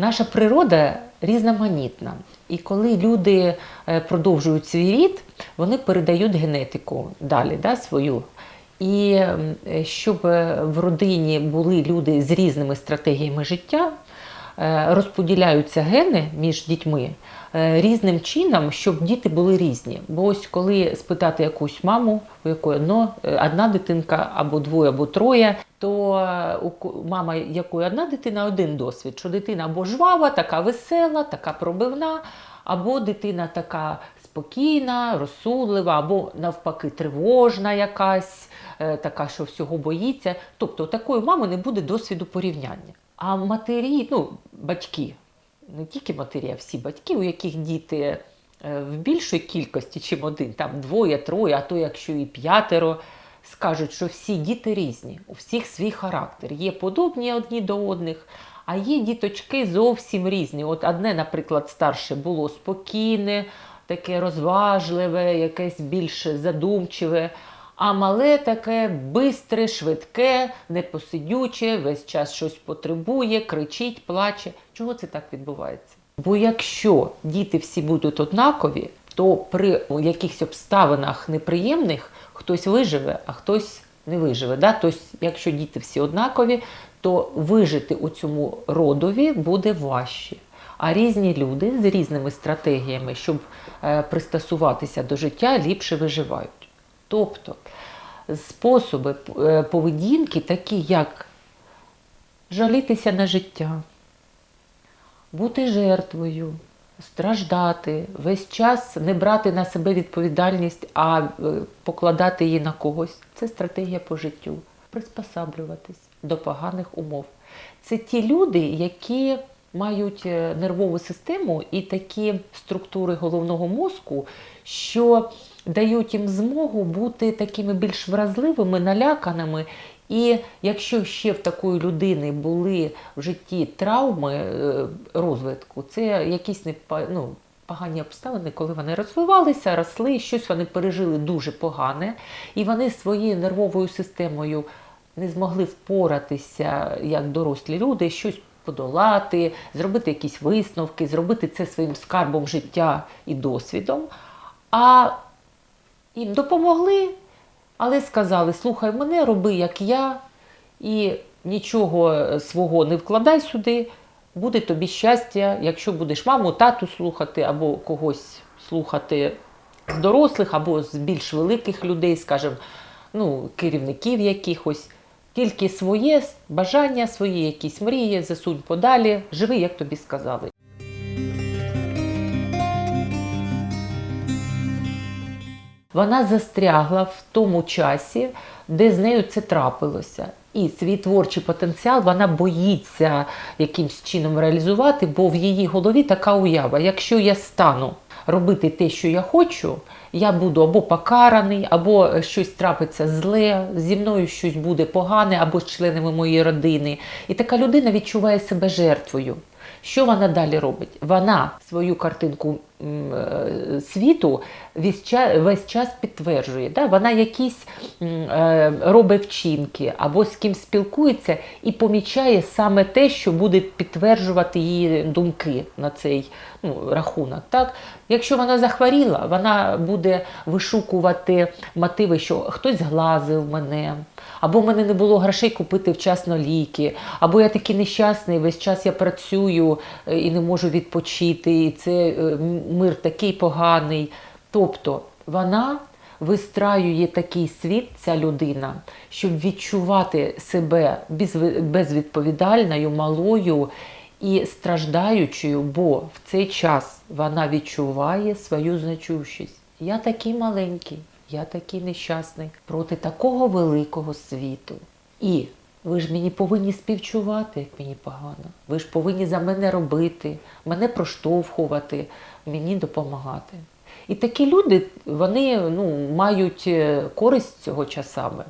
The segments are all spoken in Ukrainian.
Наша природа різноманітна. І коли люди е, продовжують свій рід, вони передають генетику далі, да, свою. І е, щоб е, в родині були люди з різними стратегіями життя, розподіляються гени між дітьми е, різним чином, щоб діти були різні. Бо ось коли спитати якусь маму, у якої одно, е, одна дитинка, або двоє, або троє, то е, у мама, якої одна дитина, один досвід, що дитина або жвава, така весела, така пробивна, або дитина така спокійна, розсудлива, або навпаки тривожна якась, е, така, що всього боїться. Тобто у такої мами не буде досвіду порівняння. А матері, ну, батьки, не тільки матері, а всі батьки, у яких діти е, в більшій кількості, чим один, там двоє, троє, а то якщо і п'ятеро, скажуть, що всі діти різні, у всіх свій характер. Є подобні одні до одних, а є діточки зовсім різні. От одне, наприклад, старше було спокійне, таке розважливе, якесь більш задумчиве. А мале таке бистре, швидке, непосидюче, весь час щось потребує, кричить, плаче. Чого це так відбувається? Бо якщо діти всі будуть однакові, то при якихось обставинах неприємних хтось виживе, а хтось не виживе. Да? Тобто, якщо діти всі однакові, то вижити у цьому родові буде важче. А різні люди з різними стратегіями, щоб е, пристосуватися до життя, ліпше виживають. Тобто способи е, поведінки, такі як жалітися на життя, бути жертвою, страждати, весь час не брати на себе відповідальність, а е, покладати її на когось. Це стратегія по життю. Приспосаблюватись до поганих умов. Це ті люди, які мають е, нервову систему і такі структури головного мозку, що дають їм змогу бути такими більш вразливими, наляканими. І якщо ще в такої людини були в житті травми е, розвитку, це якісь не ну, погані обставини, коли вони розвивалися, росли, щось вони пережили дуже погане, і вони своєю нервовою системою не змогли впоратися як дорослі люди, щось подолати, зробити якісь висновки, зробити це своїм скарбом життя і досвідом. А їм допомогли, але сказали: слухай мене, роби як я, і нічого свого не вкладай сюди. Буде тобі щастя, якщо будеш маму, тату слухати, або когось слухати з дорослих, або з більш великих людей, скажімо, ну, керівників якихось. Тільки своє бажання, свої якісь мрії, засунь подалі, живи, як тобі сказали. Вона застрягла в тому часі, де з нею це трапилося. І свій творчий потенціал вона боїться якимсь чином реалізувати, бо в її голові така уява: якщо я стану робити те, що я хочу, я буду або покараний, або щось трапиться зле, зі мною щось буде погане, або з членами моєї родини. І така людина відчуває себе жертвою. Що вона далі робить? Вона свою картинку світу весь час, весь час підтверджує. Да? Вона якісь е, робить вчинки або з ким спілкується і помічає саме те, що буде підтверджувати її думки на цей ну, рахунок. Так? Якщо вона захворіла, вона буде вишукувати мотиви, що хтось зглазив мене, або в мене не було грошей купити вчасно ліки, або я такий нещасний, весь час я працюю е, і не можу відпочити, і це е, мир такий поганий. Тобто вона вистраює такий світ, ця людина, щоб відчувати себе безвідповідальною, малою і страждаючою, бо в цей час вона відчуває свою значущість. Я такий маленький, я такий нещасний проти такого великого світу. І ви ж мені повинні співчувати, як мені погано. Ви ж повинні за мене робити, мене проштовхувати, мені допомагати. І такі люди вони ну, мають е, користь цього часами.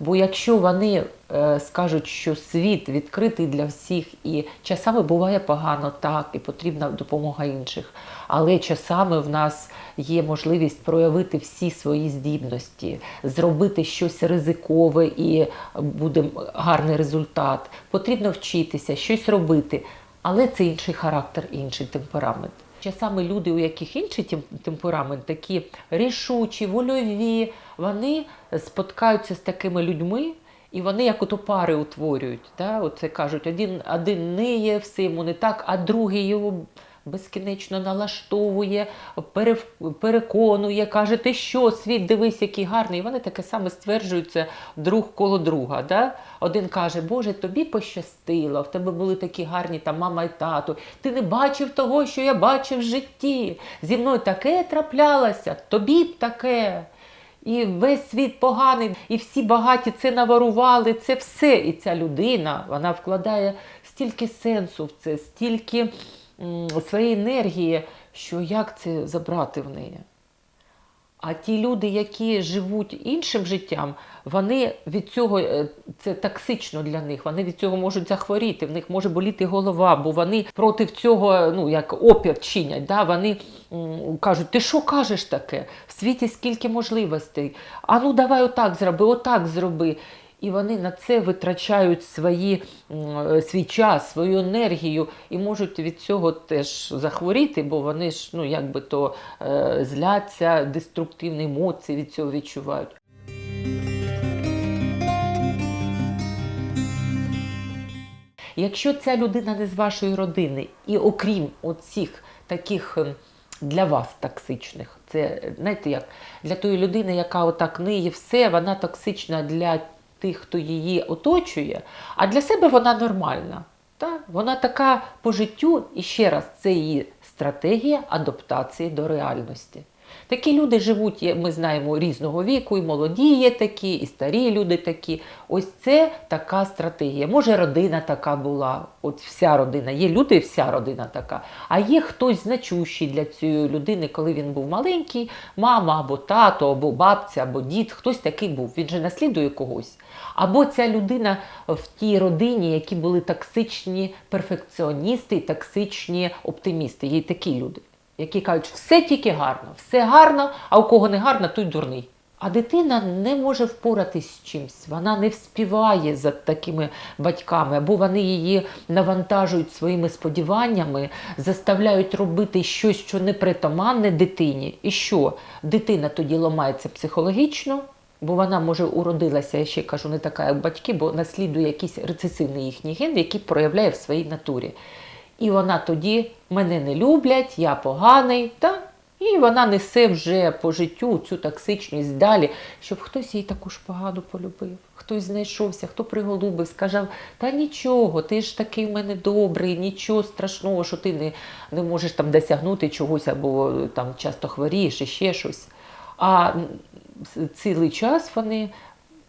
Бо якщо вони е, скажуть, що світ відкритий для всіх, і часами буває погано, так, і потрібна допомога інших, але часами в нас є можливість проявити всі свої здібності, зробити щось ризикове і буде гарний результат. Потрібно вчитися, щось робити. Але це інший характер, інший темперамент. Часами люди, у яких інший тем- темперамент, такі рішучі, вольові, вони споткаються з такими людьми, і вони як ото пари утворюють. Да? Оце кажуть, один, один ниє, все йому не так, а другий його безкінечно налаштовує, переконує, каже, ти що, світ, дивись, який гарний. І вони таке саме стверджуються друг коло друга. Да? Один каже, Боже, тобі пощастило, в тебе були такі гарні там мама і тато. Ти не бачив того, що я бачив в житті. Зі мною таке траплялося, тобі б таке. І весь світ поганий, і всі багаті це наворували, це все. І ця людина вона вкладає стільки сенсу в це, стільки своєї енергії, що як це забрати в неї. А ті люди, які живуть іншим життям, вони від цього е, це токсично для них. Вони від цього можуть захворіти, в них може боліти голова, бо вони проти цього, ну як опір чинять. Да? Вони м, кажуть, ти що кажеш таке? В світі скільки можливостей. А ну давай отак зроби, отак зроби. І вони на це витрачають свої, свій час, свою енергію і можуть від цього теж захворіти, бо вони ж ну, якби то е, зляться, деструктивні емоції від цього відчувають. Якщо ця людина не з вашої родини, і окрім оцих таких ем, для вас токсичних, це знаєте як для тої людини, яка отак ниє все, вона токсична для тих, хто її оточує, а для себе вона нормальна. Та? Вона така по життю, і ще раз, це її стратегія адаптації до реальності. Такі люди живуть, ми знаємо, різного віку, і молоді є такі, і старі люди такі. Ось це така стратегія. Може, родина така була, от вся родина. Є люди, вся родина така. А є хтось значущий для цієї людини, коли він був маленький, мама або тато, або бабця, або дід, хтось такий був. Він же наслідує когось. Або ця людина в тій родині, які були токсичні перфекціоністи і токсичні оптимісти. Є такі люди які кажуть, все тільки гарно, все гарно, а у кого не гарно, той дурний. А дитина не може впоратись з чимсь, вона не вспіває за такими батьками, або вони її навантажують своїми сподіваннями, заставляють робити щось, що не притаманне дитині. І що? Дитина тоді ламається психологічно, бо вона може уродилася, я ще кажу, не така, як батьки, бо наслідує якийсь рецесивний їхній ген, який проявляє в своїй натурі. І вона тоді мене не люблять, я поганий. Та? І вона несе вже по життю цю токсичність далі, щоб хтось її таку шпагаду полюбив, хтось знайшовся, хто приголубив, сказав, та нічого, ти ж такий в мене добрий, нічого страшного, що ти не, не можеш там досягнути чогось або там часто хворієш і ще щось. А цілий час вони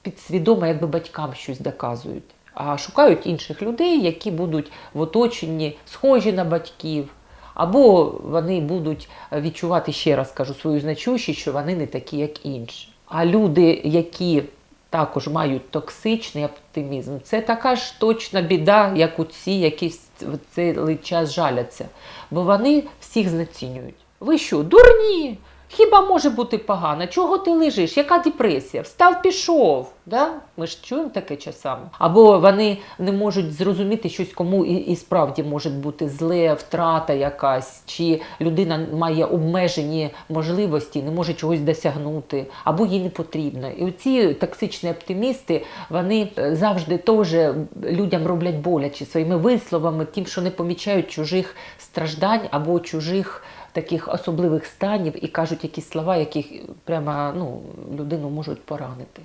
підсвідомо якби батькам щось доказують, а шукають інших людей, які будуть в оточенні схожі на батьків. Або вони будуть відчувати ще раз кажу свою значущість, що вони не такі, як інші. А люди, які також мають токсичний оптимізм, це така ж точна біда, як у ці, які в цей час жаляться. Бо вони всіх знецінюють. Ви що, дурні? Хіба може бути погано? Чого ти лежиш? Яка депресія? Встав, пішов. Да? Ми ж чуємо таке часами. Або вони не можуть зрозуміти щось, кому і, і справді може бути зле, втрата якась, чи людина має обмежені можливості, не може чогось досягнути, або їй не потрібно. І оці токсичні оптимісти вони е, завжди теж людям роблять боляче своїми висловами, тим, що не помічають чужих страждань або чужих таких особливих станів і кажуть якісь слова, які прямо ну, людину можуть поранити.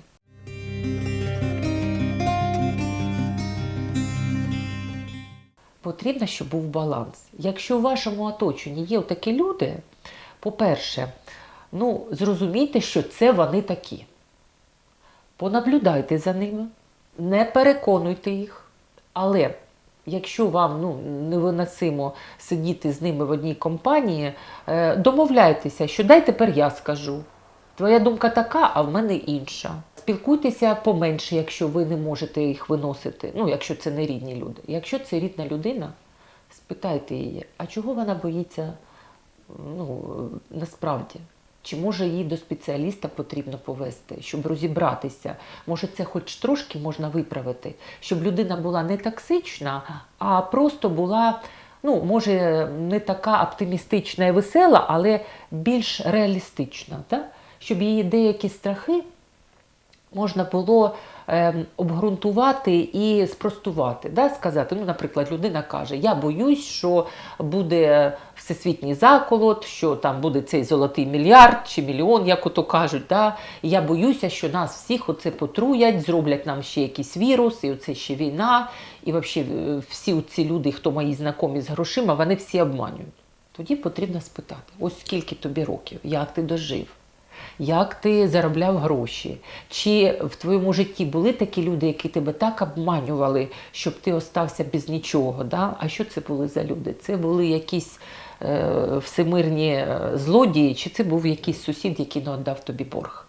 Потрібно, щоб був баланс. Якщо в вашому оточенні є такі люди, по-перше, ну, зрозумійте, що це вони такі. Понаблюдайте за ними, не переконуйте їх. Але якщо вам ну, невиносимо сидіти з ними в одній компанії, е, домовляйтеся, що дай тепер я скажу. Твоя думка така, а в мене інша. Спілкуйтеся поменше, якщо ви не можете їх виносити. Ну, якщо це не рідні люди. Якщо це рідна людина, спитайте її, а чого вона боїться ну, насправді? Чи може її до спеціаліста потрібно повести, щоб розібратися? Може, це хоч трошки можна виправити, щоб людина була не токсична, а просто була, ну, може, не така оптимістична і весела, але більш реалістична. Так? Щоб її деякі страхи можна було е, обґрунтувати і спростувати. Да? Сказати, ну, наприклад, людина каже: Я боюсь, що буде всесвітній заколот, що там буде цей золотий мільярд чи мільйон, як ото кажуть. Да? Я боюся, що нас всіх оце потруять, зроблять нам ще якийсь вірус, і оце ще війна. І взагалі всі ці люди, хто мої знайомі з грошима, вони всі обманюють. Тоді потрібно спитати: ось скільки тобі років, як ти дожив? Як ти заробляв гроші, чи в твоєму житті були такі люди, які тебе так обманювали, щоб ти остався без нічого. Да? А що це були за люди? Це були якісь е, всемирні е, злодії, чи це був якийсь сусід, який не віддав тобі борг?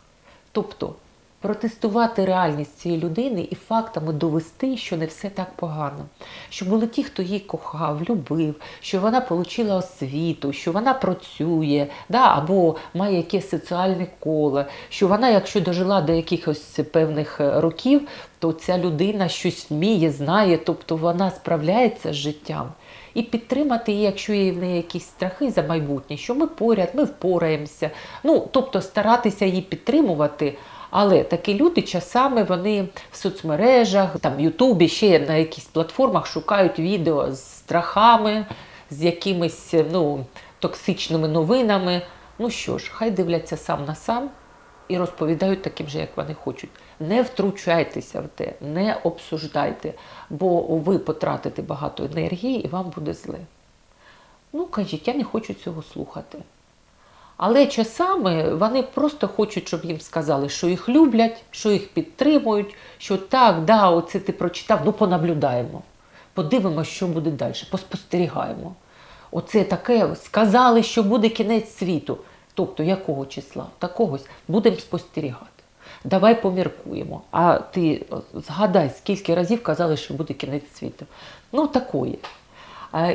Тобто протестувати реальність цієї людини і фактами довести, що не все так погано. Що були ті, хто її кохав, любив, що вона отримала освіту, що вона працює, да, або має якесь соціальне коло, що вона, якщо дожила до якихось певних років, то ця людина щось вміє, знає, тобто вона справляється з життям. І підтримати її, якщо є в неї якісь страхи за майбутнє, що ми поряд, ми впораємося. Ну, тобто старатися її підтримувати. Але такі люди часами вони в соцмережах, там в Ютубі, ще на якихось платформах шукають відео з страхами, з якимись ну, токсичними новинами. Ну що ж, хай дивляться сам на сам і розповідають таким же, як вони хочуть. Не втручайтеся в те, не обсуждайте, бо ви потратите багато енергії і вам буде зле. Ну, кажіть, я не хочу цього слухати. Але часами вони просто хочуть, щоб їм сказали, що їх люблять, що їх підтримують, що так, да, оце ти прочитав, ну понаблюдаємо. Подивимося, що буде далі, поспостерігаємо. Оце таке сказали, що буде кінець світу. Тобто якого числа? Такогось будемо спостерігати. Давай поміркуємо. А ти згадай, скільки разів казали, що буде кінець світу. Ну, такої.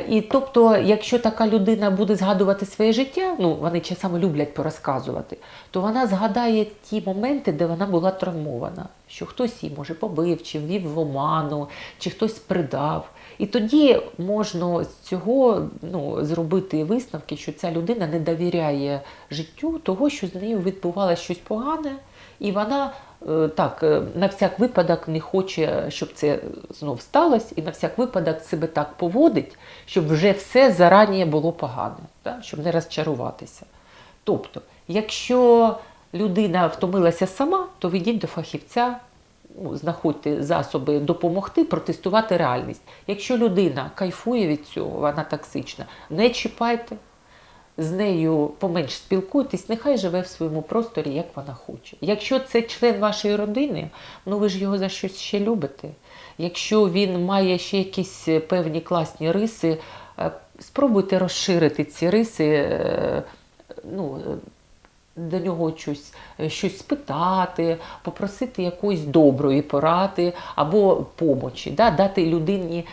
І тобто, якщо така людина буде згадувати своє життя, ну вони часами люблять порозказувати, то вона згадає ті моменти, де вона була травмована, що хтось її може побив, чи ввів в оману, чи хтось придав. І тоді можна з цього ну, зробити висновки, що ця людина не довіряє життю того, що з нею відбувалося щось погане, і вона Е, так, е, на всяк випадок не хоче, щоб це знов сталося, і на всяк випадок себе так поводить, щоб вже все зарані було погане, так? щоб не розчаруватися. Тобто, якщо людина втомилася сама, то ведіть до фахівця, ну, знаходьте засоби допомогти, протестувати реальність. Якщо людина кайфує від цього, вона токсична, не чіпайте з нею поменш спілкуйтесь, нехай живе в своєму просторі, як вона хоче. Якщо це член вашої родини, ну ви ж його за щось ще любите. Якщо він має ще якісь певні класні риси, е, спробуйте розширити ці риси. Е, ну, до нього щось щось спитати, попросити якоїсь доброї поради або помочі, да? дати людині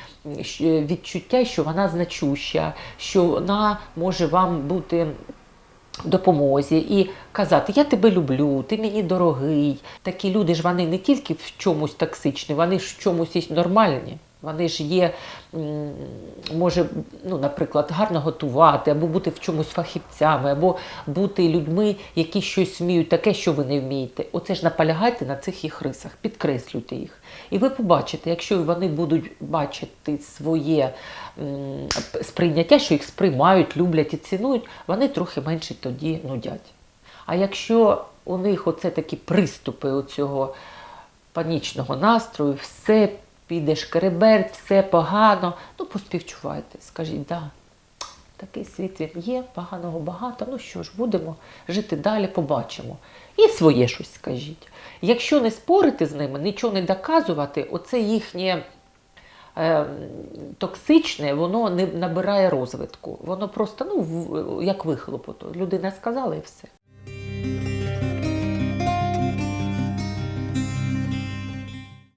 відчуття, що вона значуща, що вона може вам бути допомозі і казати, я тебе люблю, ти мені дорогий. Такі люди ж вони не тільки в чомусь токсичні, вони ж в чомусь нормальні. Вони ж є, може, ну, наприклад, гарно готувати, або бути в чомусь фахівцями, або бути людьми, які щось вміють, таке, що ви не вмієте. Оце ж наполягайте на цих їх рисах, підкреслюйте їх. І ви побачите, якщо вони будуть бачити своє сприйняття, що їх сприймають, люблять і цінують, вони трохи менше тоді нудять. А якщо у них оце такі приступи оцього панічного настрою, все піде шкереберть, все погано, ну поспівчувайте, скажіть, да, такий світ він є, поганого багато, ну що ж, будемо жити далі, побачимо. І своє щось скажіть. Якщо не спорити з ними, нічого не доказувати, оце їхнє е, токсичне, воно не набирає розвитку. Воно просто, ну, як вихлопоту. Людина сказала і все.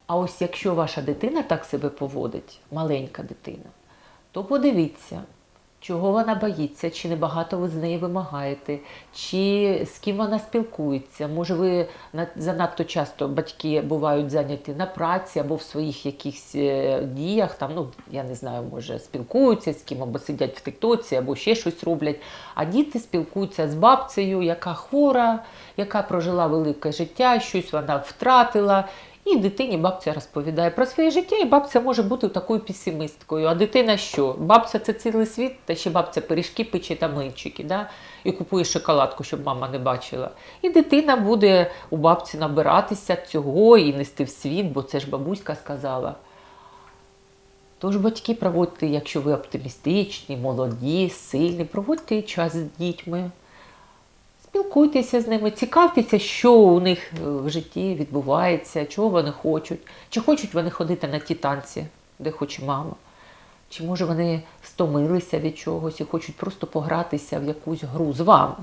А ось якщо ваша дитина так себе поводить, маленька дитина, то подивіться, чого вона боїться, чи небагато ви з неї вимагаєте, чи з ким вона спілкується. Може, ви занадто часто батьки бувають зайняті на праці або в своїх якихось е, діях, там, ну, я не знаю, може, спілкуються з ким, або сидять в тиктоці, або ще щось роблять. А діти спілкуються з бабцею, яка хвора, яка прожила велике життя, щось вона втратила. І дитині бабця розповідає про своє життя, і бабця може бути такою песимисткою. А дитина що? Бабця це цілий світ, та ще бабця пиріжки пече та млинчики, да? і купує шоколадку, щоб мама не бачила. І дитина буде у бабці набиратися цього і нести в світ, бо це ж бабуська сказала. Тож батьки проводьте, якщо ви оптимістичні, молоді, сильні, проводьте час з дітьми. Спілкуйтеся з ними, цікавтеся, що у них е, в житті відбувається, чого вони хочуть. Чи хочуть вони ходити на ті танці, де хоче мама? Чи може вони стомилися від чогось і хочуть просто погратися в якусь гру з вами?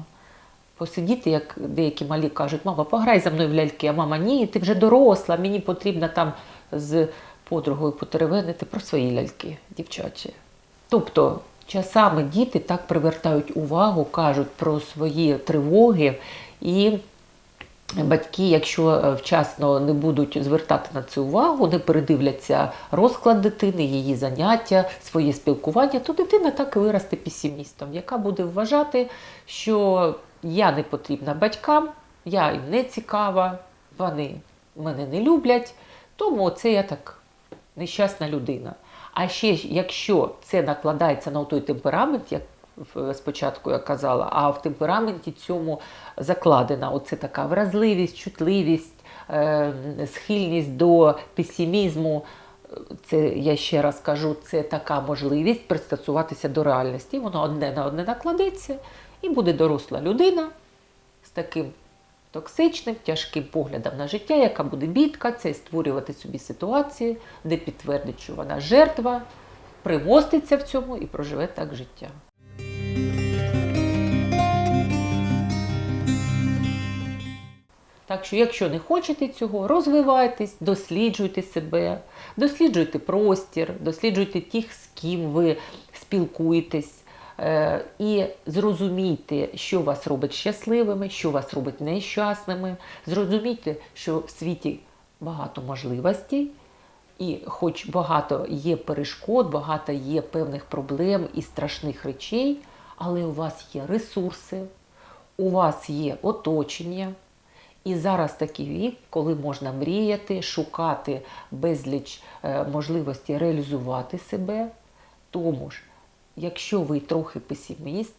Посидіти, як деякі малі кажуть, мама, пограй за мною в ляльки, а мама, ні, ти вже доросла, мені потрібно там з подругою потеревенити про свої ляльки, дівчачі. Тобто часами діти так привертають увагу, кажуть про свої тривоги, і батьки, якщо е, вчасно не будуть звертати на це увагу, не передивляться розклад дитини, її заняття, своє спілкування, то дитина так і виросте песимістом, яка буде вважати, що я не потрібна батькам, я їм не цікава, вони мене не люблять, тому це я так нещасна людина. А ще якщо це накладається на той темперамент, як спочатку я казала, а в темпераменті цьому закладена оце така вразливість, чутливість, е, схильність до песимізму. Це я ще раз кажу, це така можливість пристосуватися до реальності. Воно одне на одне накладеться, і буде доросла людина з таким токсичним, тяжким поглядом на життя, яка буде бідкатися і створювати собі ситуації, де підтвердить, що вона жертва, примоститься в цьому і проживе так життя. Так що, якщо не хочете цього, розвивайтесь, досліджуйте себе, досліджуйте простір, досліджуйте тих, з ким ви спілкуєтесь. Е, І зрозумійте, що вас робить щасливими, що вас робить нещасними. Зрозумійте, що в світі багато можливостей, і хоч багато є перешкод, багато є певних проблем і страшних речей, але у вас є ресурси, у вас є оточення. І зараз такий вік, коли можна мріяти, шукати безліч е, можливостей реалізувати себе. Тому ж, якщо ви трохи песиміст,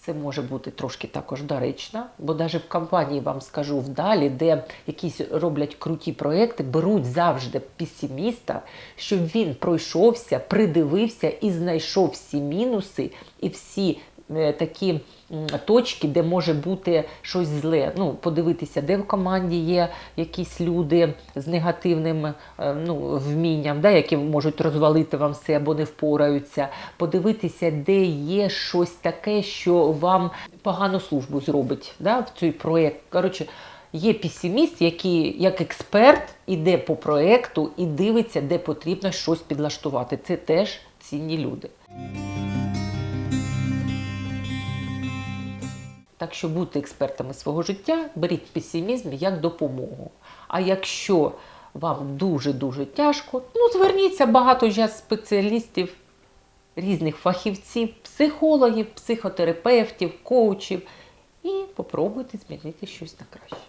це може бути трошки також доречно, бо навіть в компанії вам скажу вдалі, де якісь роблять круті проекти, беруть завжди песиміста, щоб він пройшовся, придивився і знайшов всі мінуси і всі такі точки, де може бути щось зле. Ну, подивитися, де в команді є якісь люди з негативним е, ну, вмінням, да, які можуть розвалити вам все або не впораються. Подивитися, де є щось таке, що вам погану службу зробить да, в цей проєкт. Коротше, Є песиміст, який як експерт іде по проєкту і дивиться, де потрібно щось підлаштувати. Це теж цінні люди. Так що бути експертами свого життя, беріть песимізм як допомогу. А якщо вам дуже-дуже тяжко, ну зверніться багато зараз спеціалістів, різних фахівців, психологів, психотерапевтів, коучів і попробуйте змінити щось на краще.